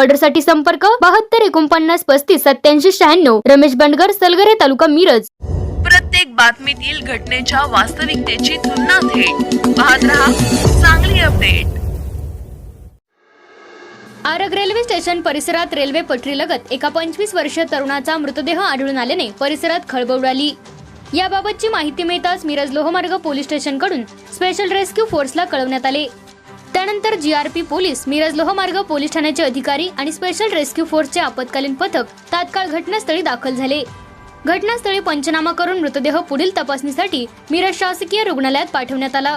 ऑर्डरसाठी संपर्क बहात्तर एकोणपन्नास पस्तीस सत्याऐंशी शहाण्णव. रमेश बंडगर सलगरे तालुका मिरज. प्रत्येक बातमीतील घटनेच्या वास्तविकतेची तुलना थेट. पाहत रहा चांगली अपडेट. आरग रेल्वे स्टेशन परिसरात रेल्वे पटरीलगत एका पंचवीस वर्षीय तरुणाचा मृतदेह आढळून आल्याने परिसरात खळबळ उडाली. याबाबतची माहिती मिळताच मिरज लोहमार्ग पोलीस स्टेशनकडून स्पेशल रेस्क्यू फोर्सला कळवण्यात आले. त्यानंतर G R P police Miraj लोहमार्ग पोलीस ठाण्याचे अधिकारी आणि स्पेशल रेस्क्यू फोर्सचे आपत्कालीन पथक तात्काळ घटनास्थळी दाखल झाले. घटनास्थळी पंचनामा करून मृतदेह पुढील तपासणीसाठी मिरज शासकीय रुग्णालयात पाठवण्यात आला.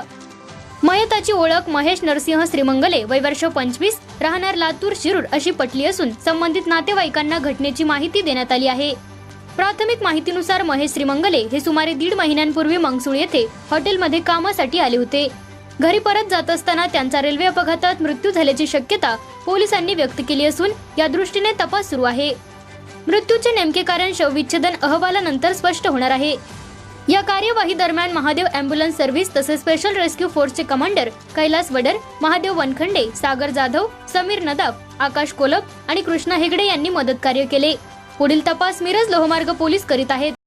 मयताची ओळख महेश नरसिंह श्रीमंगले वय वर्ष पंचवीस राहणार लातूर शिरूर अशी पटली असून संबंधित नातेवाईकांना घटनेची माहिती देण्यात आली आहे. प्राथमिक माहितीनुसार महेश श्रीमंगले हे सुमारे दीड महिन्यांपूर्वी मंगसूळ येथे हॉटेलमध्ये कामासाठी आले होते. घरी परत जात असताना त्यांचा रेल्वे अपघातात मृत्यू झाल्याची शक्यता पोलिसांनी व्यक्त केली असून या दृष्टीने तपास सुरू आहे. मृत्यूचे नेमके कारण शवविच्छेदन अहवालानंतर स्पष्ट होणार आहे. या कार्यवाही दरम्यान महादेव अँब्युलन्स सर्व्हिस तसेच स्पेशल रेस्क्यू फोर्सचे कमांडर कैलास वडर महादेव वनखंडे सागर जाधव समीर नदाफ आकाश कोलप आणि कृष्णा हेगडे यांनी मदत कार्य केले. पुढील तपास मिरज लोहमार्ग पोलीस करीत आहेत.